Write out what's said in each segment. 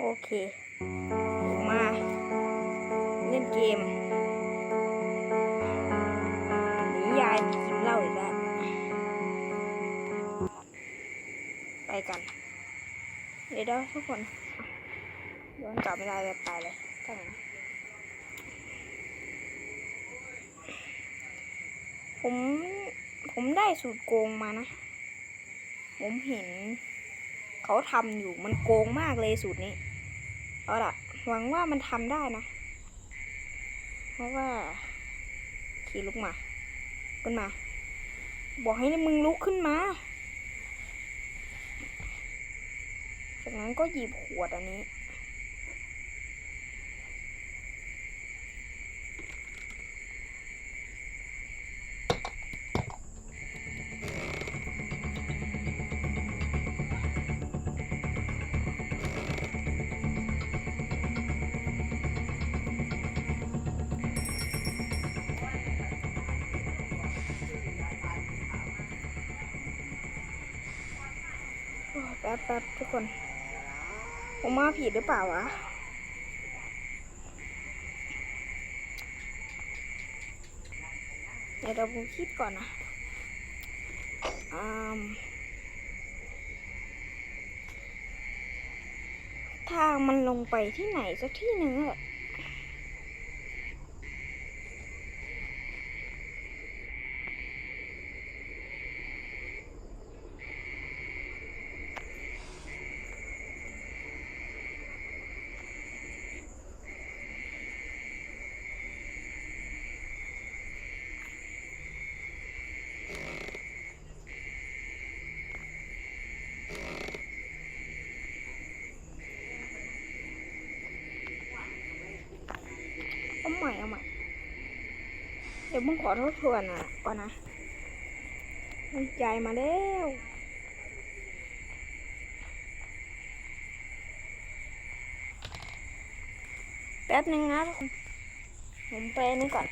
โอเค มา เล่นเกมหนียายไปกินเหล้าอีกแล้ว ไปกัน เดี๋ยวทุกคนย้อนกลับไม่ได้เลยไปเลยตั้งผม ผมได้สูตรโกงมานะ ผมเห็น เขาทำอยู่มันโกงมากเลยสูตรนี้ เอาล่ะ หวังว่ามันทำได้นะ เพราะว่า ขี่ลุกมา ขึ้นมา บอกให้มึงลุกขึ้นมา จากนั้นก็หยิบขวดอันนี้ ป๊บแป๊บทุกคน ผมมาผิดหรือเปล่าวะเดี๋ยวเราผมคิดก่อนนะอืมทางมันลงไปที่ไหนสักที่หนึ่งอะ มึงขอโทษทวนอะก่อนนะมันใจมาแล้วแป๊บนึงนะทุกคนผมไปนี่ก่อน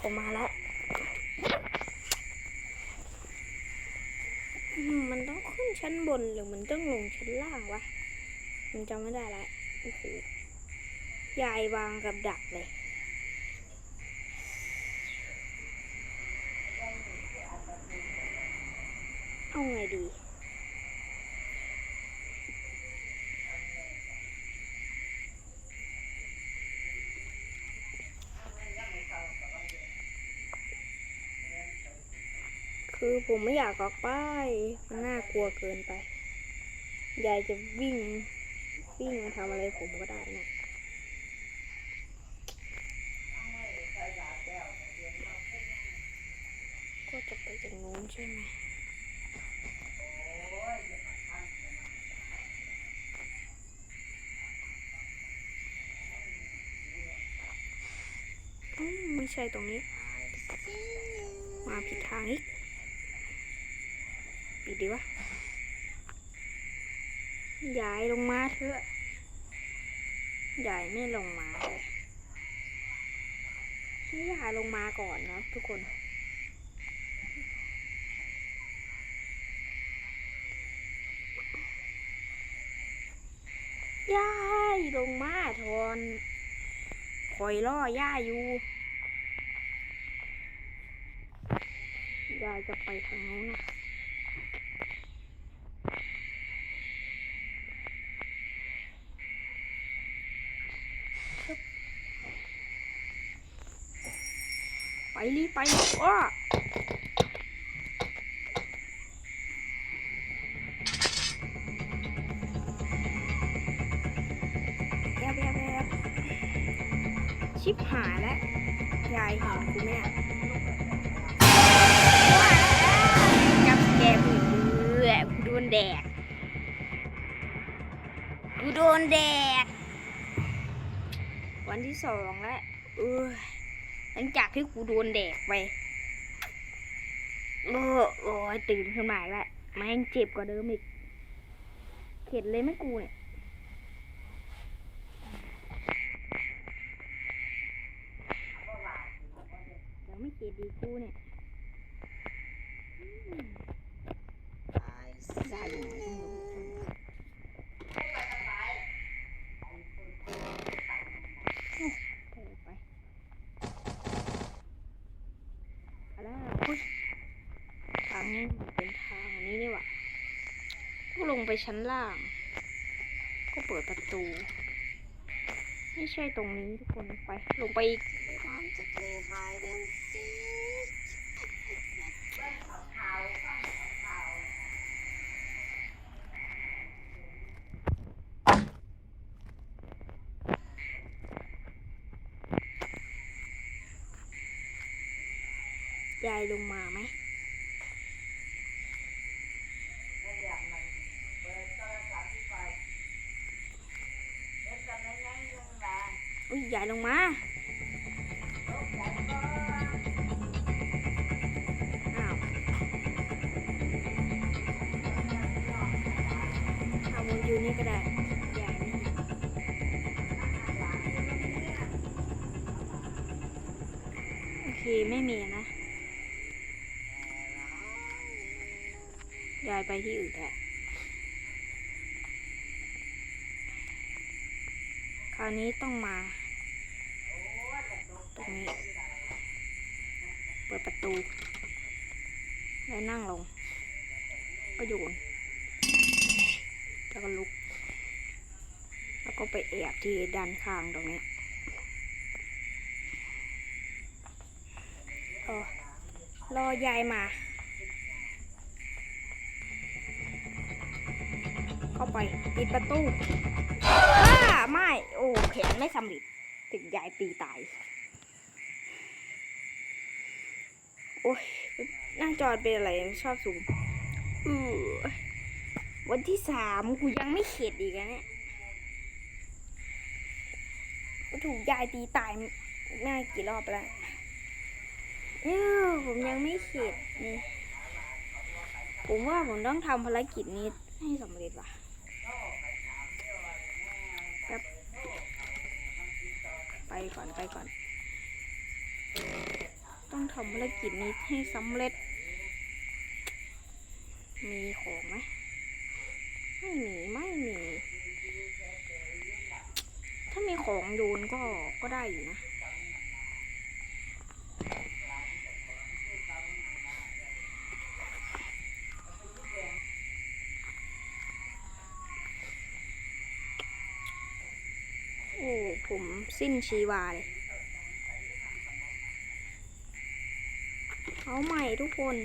ผมมาแล้ว มันต้องขึ้นชั้นบนหรือมันต้องลงชั้นล่างวะ มันจำไม่ได้แล้วโอ้โหยายวางกับดักเลยเอาไงดี คือผมไม่อยากออกป้ายมันน่ากลัวเกินไป ยายจะวิ่ง วิ่งมาทำอะไรผมก็ได้นะก็จะไปจากโน้นใช่ไหมไม่ใช่ตรงนี้ มาผิดทางอีก ปิดดีวะ ย้ายลงมาเถอะย้ายไม่ลงมาเลยให้ย้ายลงมาก่อนนะทุกคนย้ายลงมาทอนคอยล่อย่าอยู่ยายจะไปทางโน้นนะ ไปรีบไปอ้อแอบแอบแอบชิบหายแล้ว ยายเห็นกูไหมเนี่ยว้ายจับแกกูเออกูโดนแดก กูโดนแดก วันที่สองแล้วเออ ลังจากที่กูโดนแดกไปโอ้โอ้ยตื่นขึ้นมาอีกแล้วแม่งเจ็บกว่าเดิมอีก เข็ดเลยไหม่กูเนี่ยเดี๋ยวไม่เข็ดดีกูเนี่ยอืมได้อยู่ไหนก็ไม่รู้โอ้โหไปเอาแล้วพุชทางนี้มันเป็นทางนี้นี่หว่าก็ล งไปชั้นล่าง ก็เปิดประตู ไม่ใช่ตรงนี้ทุกคนไป ลงไปอีกความจะเกลหายเร็วสิยายลงมาไหม อุ้ยยายลงมาอ้าวเอาวนอยู่นี่ก็ได้ยายไม่เห็นโอเคไม่มีนะย้ายไปที่อื่นแหละคราวนี้ต้องมา ตรงนี้ เปิดประตู แล้วนั่งลง ก็โยนแล้วก็ลุก แล้วก็ไปแอบที่ด้านข้างตรงนี้รออยายมา เข้าไปปิดประตูอ้าไม่ โอ้แผนไม่สำเร็จถึงยายตีตาย โอ้ยหน้าจอเป็นอะไรชอบสูงเออวันที่สามกูยังไม่เข็ดอีกอะเนี่ยกูถูกยายตีตายแม่กี่รอบแล้วเออผมยังไม่เข็ดนี่ผมว่าผมต้องทำภารกิจนี้ให้สำเร็จว่ะไปก่อนไปก่อน ต้องทำภารกิจนี้ให้สำเร็จ มีของไหมไม่มีไม่มี ถ้ามีของโยนก็ก็ได้อยู่นะโอ้ผมสิ้นชีวาเลย เอาใหม่ทุกคน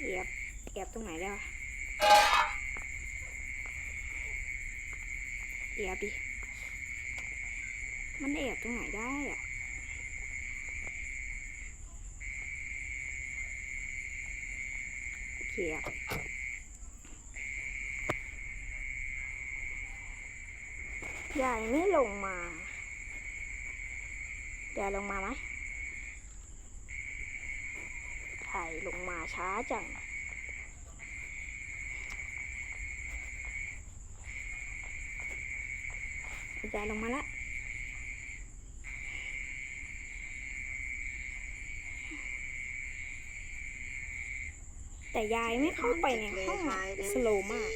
แอบแอบตรงไหนได้วะแอบดิ มันแอบตรงไหนได้อะโอเคอะยายไม่ลงมา ยายลงมาไหมถ่ายลงมาช้าจังยายลงมาแล้วแต่ยายไม่เข้าไปในห้องสโลว์มาก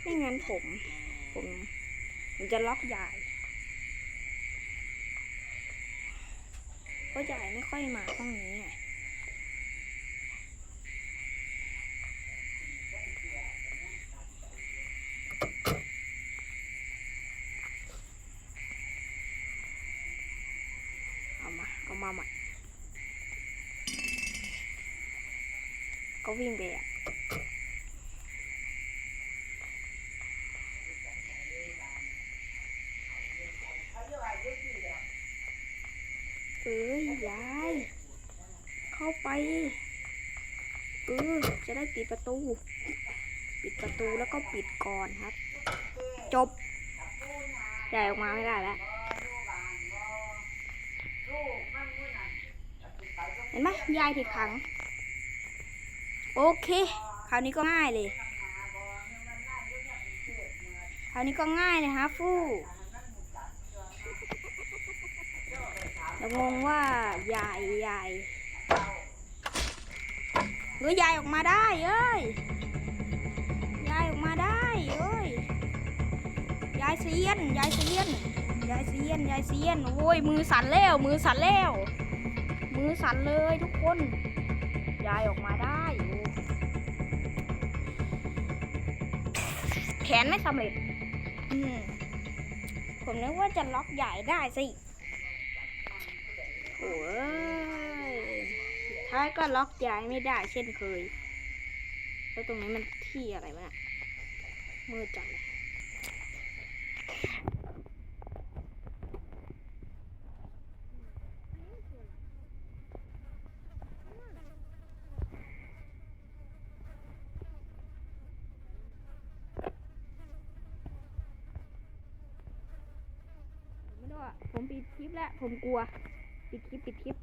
ไม่งั้นผม ผม ผมจะล็อกยาย พราะยายไม่ค่อยมาห้องนี้ไงเอามาเอามาใหม่ก็วิ่งไปอะ เออจะได้ ปิดประตู ปิดประตูแล้วก็ปิดก่อนครับ จบใหญ่ออกมาไม่ได้แล้วเห็นไหมยายที่ขัง โอเค คราวนี้ก็ง่ายเลย คราวนี้ก็ง่ายเลยฮะฟู่งงว่ายายยาย เฮ้ยยายออกมาได้เอ้ยยายออกมาได้เอ้ยยายเซียนยายเซียนยายเซียนยายเซียนโอ้ยมือสั่นแล้วมือสั่นแล้วมือสั่นเลยทุกคนยายออกมาได้โอ้แผนไม่สำเร็จอืมผมนึกว่าจะล็อกยายได้สิโอ้ยสุด ท้ายก็ล็อกย้ายไม่ได้เช่นเคย แล้วตรงนี้มันที่อะไรวะเนี่ยมืดจังเลยไม่รู้อะผมปิดคลิปแล้ว ผมกลัว ปิดคลิป ปิดคลิป